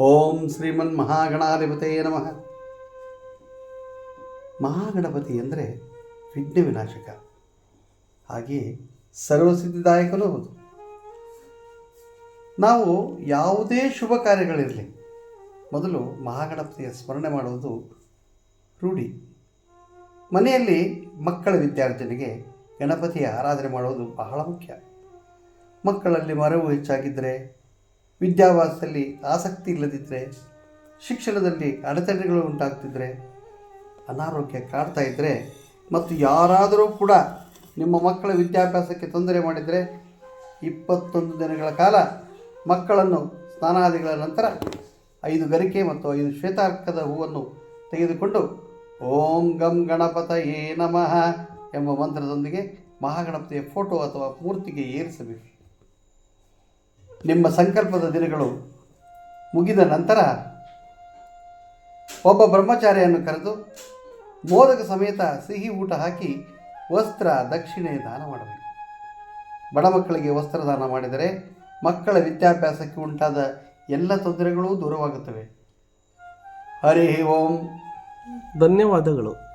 ಓಂ ಶ್ರೀಮನ್ ಮಹಾಗಣಾಧಿಪತಯೇ ನಮಃ. ಮಹಾಗಣಪತಿ ಅಂದರೆ ವಿಘ್ನ ವಿನಾಶಕ ಹಾಗೆಯೇ ಸರ್ವಸಿದ್ಧಿದಾಯಕನೂ ಹೌದು. ನಾವು ಯಾವುದೇ ಶುಭ ಕಾರ್ಯಗಳಿರಲಿ, ಮೊದಲು ಮಹಾಗಣಪತಿಯ ಸ್ಮರಣೆ ಮಾಡುವುದು ರೂಢಿ. ಮನೆಯಲ್ಲಿ ಮಕ್ಕಳ ವಿದ್ಯಾರ್ಜನೆಗೆ ಗಣಪತಿಯ ಆರಾಧನೆ ಮಾಡುವುದು ಬಹಳ ಮುಖ್ಯ. ಮಕ್ಕಳಲ್ಲಿ ಮರವು ಹೆಚ್ಚಾಗಿದ್ದರೆ ವಿದ್ಯಾಭ್ಯಾಸದಲ್ಲಿ ಆಸಕ್ತಿ ಇಲ್ಲದಿದ್ದರೆ ಶಿಕ್ಷಣದಲ್ಲಿ ಅಡೆತಡೆಗಳು ಉಂಟಾಗ್ತಿದ್ದರೆ ಅನಾರೋಗ್ಯ ಕಾಡ್ತಾ ಇದ್ದರೆ ಮತ್ತು ಯಾರಾದರೂ ಕೂಡ ನಿಮ್ಮ ಮಕ್ಕಳ ವಿದ್ಯಾಭ್ಯಾಸಕ್ಕೆ ತೊಂದರೆ ಮಾಡಿದರೆ, ಇಪ್ಪತ್ತೊಂದು ದಿನಗಳ ಕಾಲ ಮಕ್ಕಳನ್ನು ಸ್ನಾನಾದಿಗಳ ನಂತರ ಐದು ಗರಿಕೆ ಮತ್ತು ಐದು ಶ್ವೇತಾರ್ಕದ ಹೂವನ್ನು ತೆಗೆದುಕೊಂಡು ಓಂ ಗಂ ಗಣಪತಯೇ ನಮಃ ಎಂಬ ಮಂತ್ರದೊಂದಿಗೆ ಮಹಾಗಣಪತಿಯ ಫೋಟೋ ಅಥವಾ ಮೂರ್ತಿಗೆ ಏರಿಸಬೇಕು. ನಿಮ್ಮ ಸಂಕಲ್ಪದ ದಿನಗಳು ಮುಗಿದ ನಂತರ ಒಬ್ಬ ಬ್ರಹ್ಮಚಾರಿಯನ್ನು ಕರೆದು ಮೋದಕ ಸಮೇತ ಸಿಹಿ ಊಟ ಹಾಕಿ ವಸ್ತ್ರ ದಕ್ಷಿಣೆ ದಾನ ಮಾಡಬೇಕು. ಬಡ ಮಕ್ಕಳಿಗೆ ವಸ್ತ್ರ ದಾನ ಮಾಡಿದರೆ ಮಕ್ಕಳ ವಿದ್ಯಾಭ್ಯಾಸಕ್ಕೆ ಉಂಟಾದ ಎಲ್ಲ ತೊಂದರೆಗಳೂ ದೂರವಾಗುತ್ತವೆ. ಹರಿ ಓಂ. ಧನ್ಯವಾದಗಳು.